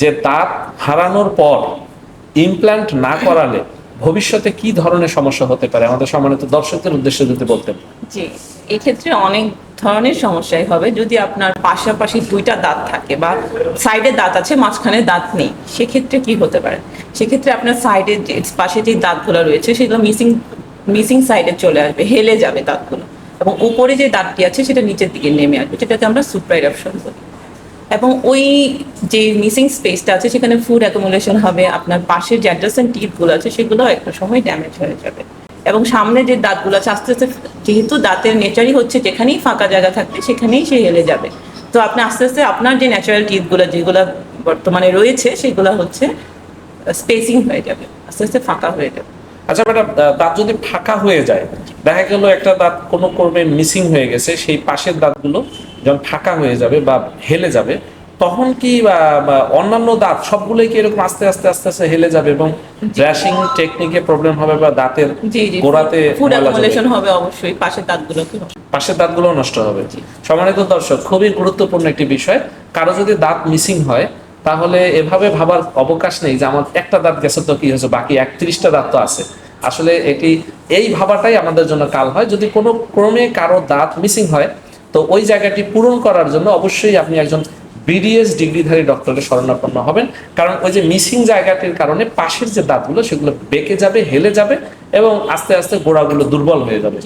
যে দাঁত হারানোর পর ইমপ্ল্যান্ট না করালে ভবিষ্যতে কি ধরনের সমস্যা হতে পারে? আমাদের সম্মানিত দর্শকদের উদ্দেশ্যে যদি বলতেন। জি, এক্ষেত্রে অনেক ধরনের সমস্যাই হবে। যদি আপনার পাশাপাশি দুইটা দাঁত থাকে বা সাইডে দাঁত আছে, মাঝখানে দাঁত নেই, সেক্ষেত্রে কি হতে পারে? সেক্ষেত্রে আপনার সাইডে যে পাশে যে দাঁতগুলো রয়েছে, সেগুলো মিসিং মিসিং সাইডে চলে আসবে, হেলে যাবে দাঁতগুলো। এবং উপরে যে দাঁতটি আছে, সেটা নিচের দিকে নেমে আসবে সেটাকে আমরা সুপ্রাইড অপশন বলি। এবং ওই যে মিসিং স্পেসটা আছে, সেখানে ফুড অ্যাকোমোডেশন হবে, আপনার পাশের যে অ্যাডজাসেন্ট টিথগুলো আছে, সেগুলো একটা সময় ড্যামেজ হয়ে যাবে। এবং সামনে যে দাঁতগুলো আছে, আস্তে আস্তে যেহেতু দাঁতের নেচারই হচ্ছে যেখানেই ফাঁকা জায়গা থাকবে, সেখানেই সে হেলে যাবে। তো আপনি, আস্তে আস্তে আপনার যে ন্যাচারাল টিথগুলো যেগুলো বর্তমানে রয়েছে, সেগুলো হচ্ছে স্পেসিং হয়ে যাবে, আস্তে আস্তে ফাঁকা হয়ে যাবে। আচ্ছা ম্যাডাম দাঁত যদি ফাঁকা হয়ে যায়, দেখা গেল একটা দাঁত কোনো ক্রমে মিসিং হয়ে গেছে, সেই পাশের দাঁতগুলো যখন ফাঁকা হয়ে যাবে বা হেলে যাবে তখন কি বা অন্যান্য দাঁত সবগুলোই কি এরকম আস্তে আস্তে আস্তে আস্তে হেলে যাবে এবং ব্রাশিং টেকনিকে প্রবলেম হবে বা দাঁতের গোড়াতে হবে অবশ্যই পাশের দাঁতগুলোকে পাশের দাঁতগুলো নষ্ট হবে। সম্মানিত দর্শক খুবই গুরুত্বপূর্ণ একটি বিষয়। কারও যদি দাঁত মিসিং হয় তাহলে এভাবে ভাবার অবকাশ নেই যে আমার একটা দাঁত গেছে তো কি হয়েছে বাকি একত্রিশটা দাঁত তো আছে। আসলে এটি এই ভাবাটাই আমাদের জন্য কাল হয়। যদি কোনো ক্রমে কারও দাঁত মিসিং হয় তো ওই জায়গাটি পূরণ করার জন্য অবশ্যই আপনি একজন বিডিএস ডিগ্রিধারী ডক্টরের শরণাপন্ন হবেন। কারণ ওই যে মিসিং জায়গাটির কারণে পাশের যে দাঁতগুলো সেগুলো বেঁকে যাবে হেলে যাবে এবং আস্তে আস্তে গোড়াগুলো দুর্বল হয়ে যাবে।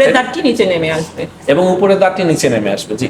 এইটাই। দাঁতটি নিচে নেমে আসবে। এবং উপরে দাঁতটি নিচে নেমে আসবে জি।